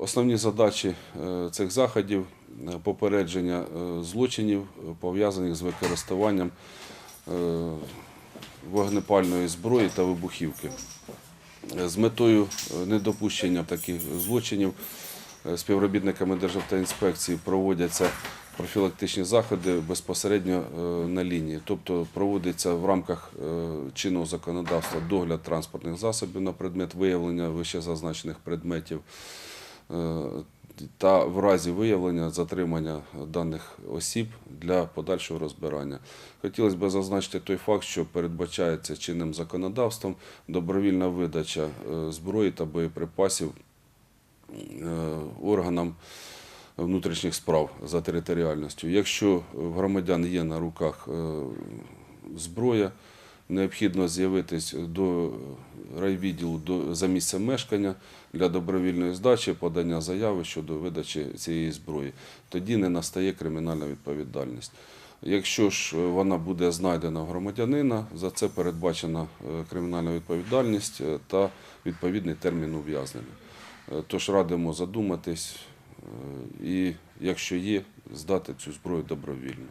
Основні задачі е, цих заходів е, попередження е, злочинів, пов'язаних з використанням вогнепальної зброї та вибухівки. З метою недопущення таких злочинів співробітниками Державтоінспекції проводяться профілактичні заходи безпосередньо на лінії. Тобто проводиться в рамках чинного законодавства догляд транспортних засобів на предмет виявлення вищезазначених предметів та в разі виявлення затримання даних осіб для подальшого розбирання. Хотілося б зазначити той факт, що передбачається чинним законодавством добровільна видача е, зброї та боєприпасів е, органам внутрішніх справ за територіальністю. Якщо в громадян є на руках е, зброя, необхідно з'явитись до райвідділу до, за місцем мешкання для добровільної здачі, подання заяви щодо видачі цієї зброї. Тоді не настає кримінальна відповідальність. Якщо ж вона буде знайдена в громадянина, за це передбачена е, кримінальна відповідальність е, та відповідний термін ув'язнення. Е, Тож радимо задуматись е, і, якщо є, здати цю зброю добровільно.